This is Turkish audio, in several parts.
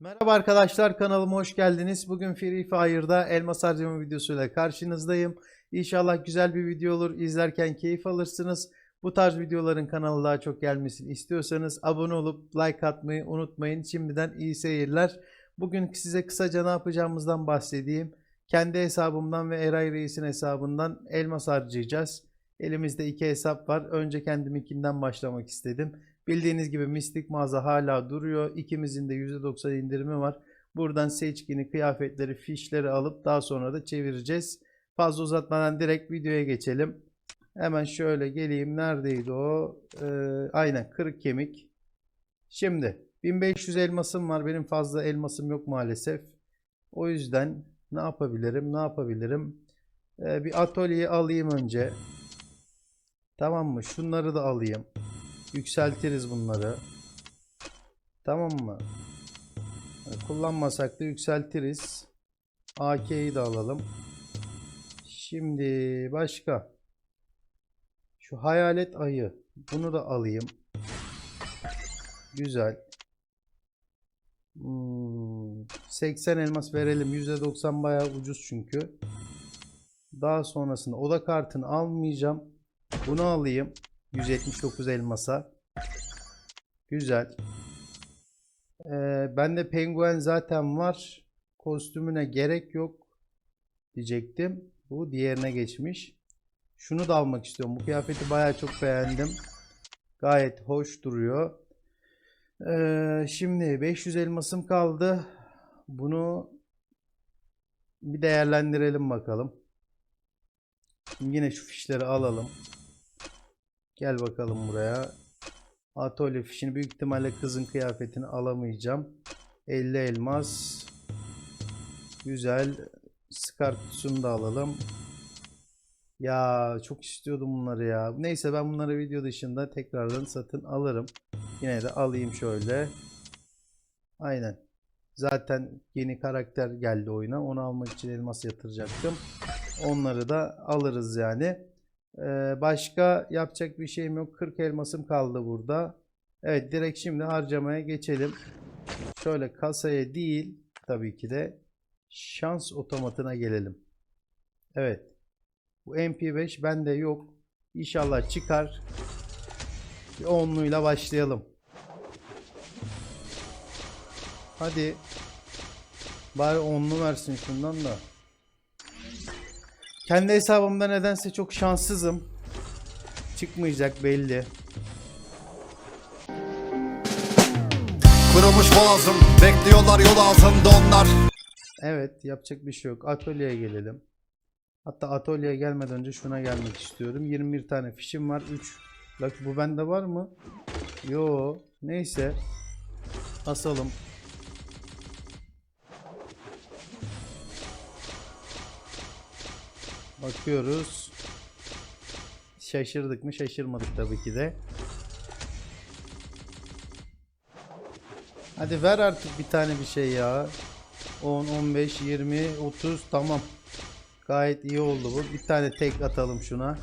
Merhaba arkadaşlar kanalıma hoş geldiniz. Bugün Free Fire'da elmas harcama videosuyla karşınızdayım. İnşallah güzel bir video olur. İzlerken keyif alırsınız. Bu tarz videoların kanala daha çok gelmesini istiyorsanız abone olup like atmayı unutmayın. Şimdiden iyi seyirler. Bugün size kısaca ne yapacağımızdan bahsedeyim. Kendi hesabımdan ve Eray Reis'in hesabından elmas harcayacağız. Elimizde iki hesap var. Önce kendiminkinden başlamak istedim. Bildiğiniz gibi mistik mağaza hala duruyor. İkimizin de %90 indirimi var. Buradan seçkini, kıyafetleri, fişleri alıp daha sonra da çevireceğiz. Fazla uzatmadan direkt videoya geçelim. Hemen şöyle geleyim. Neredeydi o? Ee, aynen kırık kemik. Şimdi 1500 elmasım var. Benim fazla elmasım yok maalesef. O yüzden ne yapabilirim? Ne yapabilirim? Ee, bir atölyeyi alayım önce. Tamam mı? Şunları da alayım. Yükseltiriz bunları. Tamam mı? Yani Kullanmasak da yükseltiriz. AK'yi de alalım. Şimdi başka. Şu hayalet ayı. Bunu da alayım. Güzel. Hmm, 80 elmas verelim. %90 bayağı ucuz çünkü. Daha sonrasında oda kartını almayacağım. Bunu alayım. 179 elmasa. Güzel. Ee, bende penguen zaten var. Kostümüne gerek yok diyecektim. Bu diğerine geçmiş. Şunu da almak istiyorum. Bu kıyafeti bayağı çok beğendim. Gayet hoş duruyor. Ee, şimdi 500 elmasım kaldı. Bunu bir değerlendirelim bakalım. Şimdi yine şu fişleri alalım. Gel bakalım buraya. Atölye fişini büyük ihtimalle kızın kıyafetini alamayacağım. 50 elmas. Güzel. Scar kutusunu da alalım. Ya çok istiyordum bunları ya. Neyse ben bunları video dışında tekrardan satın alırım. Yine de alayım şöyle. Aynen. Zaten yeni karakter geldi oyuna. Onu almak için elmas yatıracaktım. Onları da alırız yani. Ee, başka yapacak bir şeyim yok. 40 elmasım kaldı burada. Evet direkt şimdi harcamaya geçelim. Şöyle kasaya değil tabii ki de şans otomatına gelelim. Evet. Bu MP5 bende yok. İnşallah çıkar. Bir onluyla başlayalım. Hadi. Bari onlu versin şundan da. Kendi hesabımda nedense çok şanssızım. Çıkmayacak belli. Kırılmış boğazım Bekliyorlar yol ağzında onlar Evet, yapacak bir şey yok. Atölyeye gelelim. Hatta atölyeye gelmeden önce şuna gelmek istiyorum. 21 tane fişim var. 3. Bak bu bende var mı? Yo. Neyse. Asalım. Bakıyoruz. Şaşırdık mı? Şaşırmadık tabii ki de. Hadi ver artık bir tane bir şey ya. 10, 15, 20, 30 tamam. Gayet iyi oldu bu. Bir tane tek atalım şuna.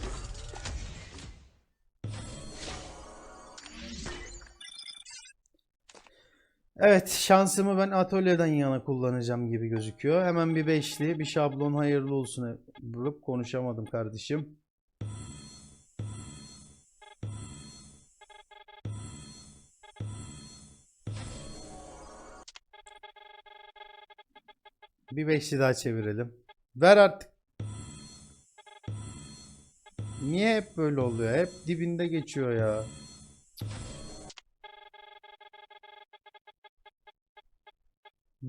Evet şansımı ben atölyeden yana kullanacağım gibi gözüküyor. Hemen bir beşli bir şablon hayırlı olsun bulup konuşamadım kardeşim. Bir beşli daha çevirelim. Ver artık. Niye hep böyle oluyor? Hep dibinde geçiyor ya.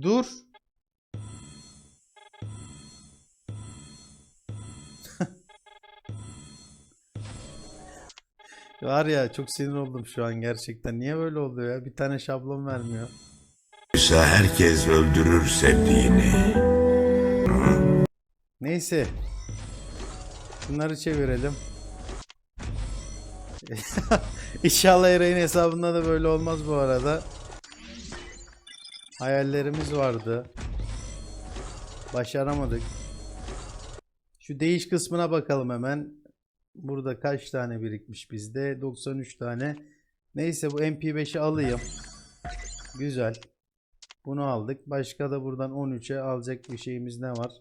Dur. Var ya çok sinir oldum şu an gerçekten. Niye böyle oluyor ya? Bir tane şablon vermiyor. ise herkes öldürür sevdiğini Neyse. Bunları çevirelim. İnşallah Eray'ın hesabında da böyle olmaz bu arada. Hayallerimiz vardı. Başaramadık. Şu değiş kısmına bakalım hemen. Burada kaç tane birikmiş bizde? 93 tane. Neyse bu MP5'i alayım. Güzel. Bunu aldık. Başka da buradan 13'e alacak bir şeyimiz ne var?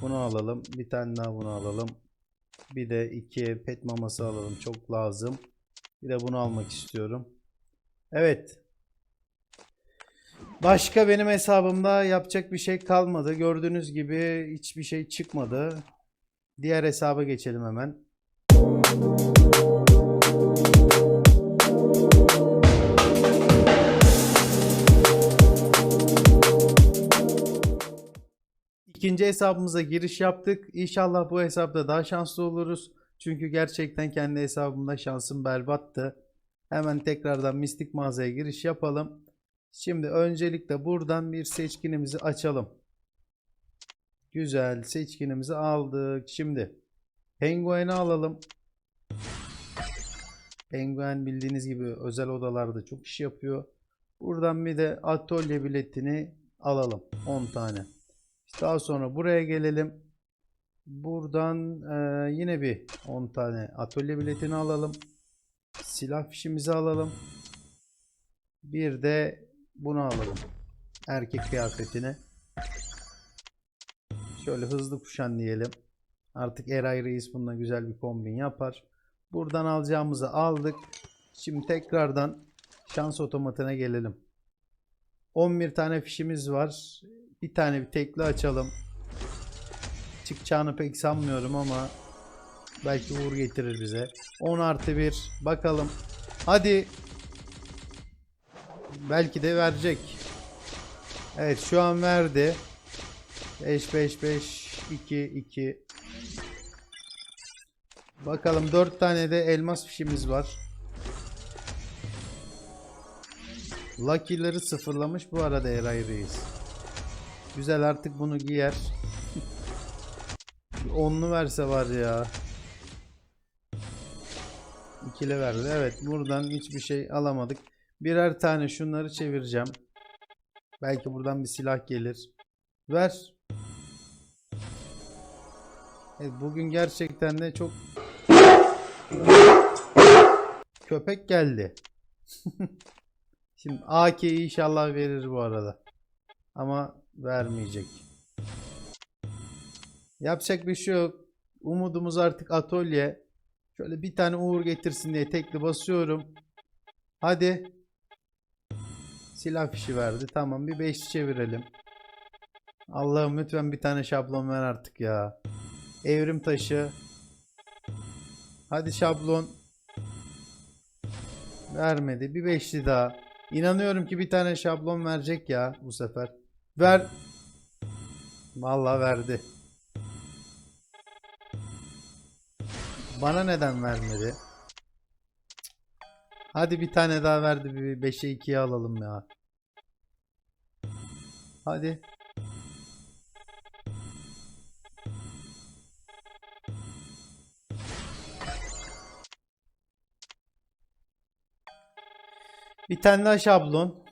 Bunu alalım. Bir tane daha bunu alalım. Bir de iki pet maması alalım. Çok lazım. Bir de bunu almak istiyorum. Evet. Başka benim hesabımda yapacak bir şey kalmadı. Gördüğünüz gibi hiçbir şey çıkmadı. Diğer hesaba geçelim hemen. İkinci hesabımıza giriş yaptık. İnşallah bu hesapta daha şanslı oluruz. Çünkü gerçekten kendi hesabımda şansım berbattı. Hemen tekrardan mistik mağazaya giriş yapalım. Şimdi öncelikle buradan bir seçkinimizi açalım. Güzel seçkinimizi aldık. Şimdi pengueni alalım. Penguen bildiğiniz gibi özel odalarda çok iş yapıyor. Buradan bir de atölye biletini alalım. 10 tane. Daha sonra buraya gelelim. Buradan e, yine bir 10 tane atölye biletini alalım. Silah fişimizi alalım. Bir de bunu alalım. Erkek kıyafetini. Şöyle hızlı kuşan diyelim. Artık Eray Reis bununla güzel bir kombin yapar. Buradan alacağımızı aldık. Şimdi tekrardan şans otomatına gelelim. 11 tane fişimiz var. Bir tane bir tekli açalım. Çıkacağını pek sanmıyorum ama belki uğur getirir bize. 10 artı 1 bakalım. Hadi. Belki de verecek. Evet şu an verdi. 5 5 5 2 2 Bakalım 4 tane de elmas fişimiz var. Lucky'leri sıfırlamış bu arada Eray Reis. Güzel artık bunu giyer. Onlu verse var ya. İkili verdi. Evet buradan hiçbir şey alamadık. Birer tane şunları çevireceğim. Belki buradan bir silah gelir. Ver. Evet, bugün gerçekten de çok köpek geldi. Şimdi AK inşallah verir bu arada. Ama vermeyecek. Yapacak bir şey yok. Umudumuz artık atölye. Şöyle bir tane uğur getirsin diye tekli basıyorum. Hadi. Silah fişi verdi. Tamam bir 5 çevirelim. Allah'ım lütfen bir tane şablon ver artık ya. Evrim taşı. Hadi şablon. Vermedi. Bir beşli daha. İnanıyorum ki bir tane şablon verecek ya bu sefer. Ver. Vallahi verdi. Bana neden vermedi? Hadi bir tane daha verdi. Bir 5'e 2'ye alalım ya. Hadi. Bir tane daha şablon.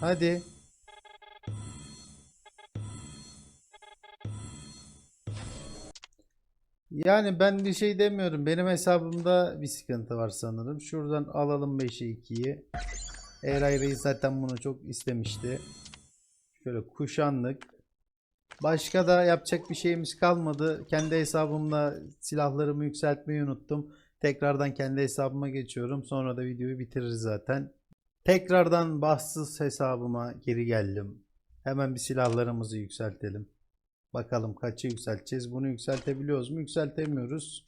Hadi. Yani ben bir şey demiyorum. Benim hesabımda bir sıkıntı var sanırım. Şuradan alalım 5'e 2'yi. Eray Reis zaten bunu çok istemişti. Şöyle kuşanlık. Başka da yapacak bir şeyimiz kalmadı. Kendi hesabımla silahlarımı yükseltmeyi unuttum. Tekrardan kendi hesabıma geçiyorum. Sonra da videoyu bitiririz zaten. Tekrardan bahtsız hesabıma geri geldim. Hemen bir silahlarımızı yükseltelim. Bakalım kaçı yükselteceğiz. Bunu yükseltebiliyoruz mu? Yükseltemiyoruz.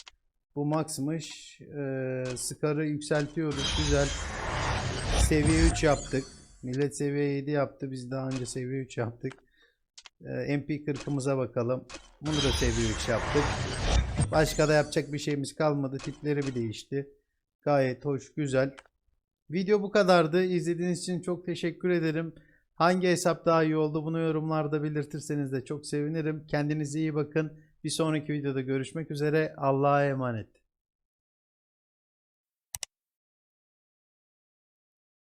Bu maxmış. Ee, Scar'ı yükseltiyoruz. Güzel. Seviye 3 yaptık. Millet seviye 7 yaptı. Biz daha önce seviye 3 yaptık. Ee, MP40'ımıza bakalım. Bunu da seviye 3 yaptık. Başka da yapacak bir şeyimiz kalmadı. Tipleri bir değişti. Gayet hoş, güzel. Video bu kadardı. İzlediğiniz için çok teşekkür ederim. Hangi hesap daha iyi oldu bunu yorumlarda belirtirseniz de çok sevinirim. Kendinize iyi bakın. Bir sonraki videoda görüşmek üzere. Allah'a emanet.